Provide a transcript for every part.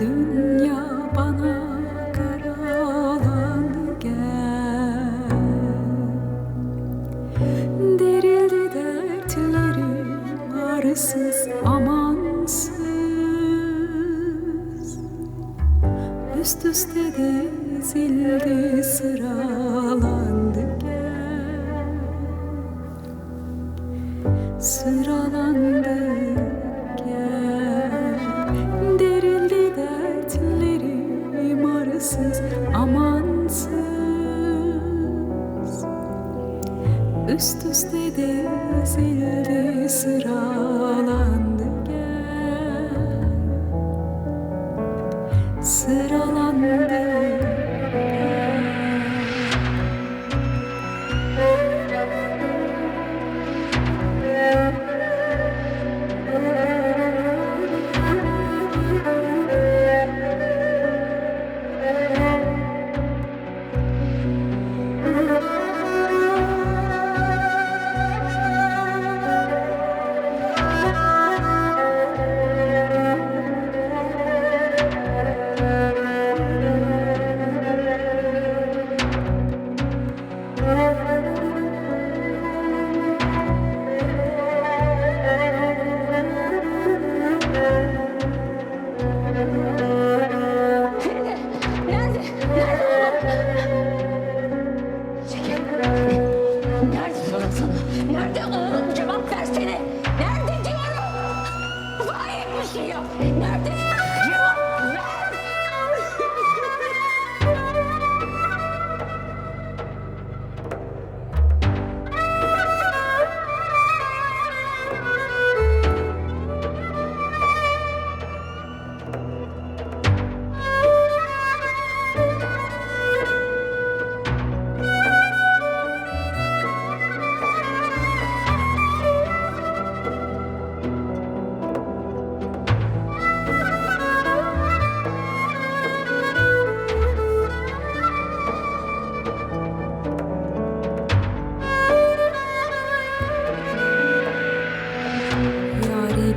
Dünya bana karalandı gel. Derildi dertlerim arısız amansız. Üst üste dizildi sıralandı gel. Sıralandı arısız amansız. Üst üste dizildi sıralandı Nerede oğlum?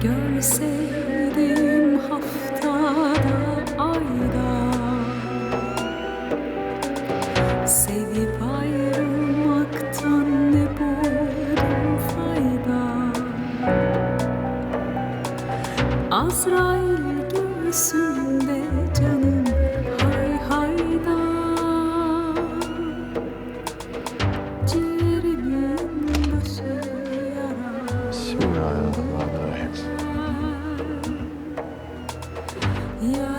Görseydim haftada ayda. Sevip ayrılmaktan ne buldum fayda? Azrail göğsümde 呀。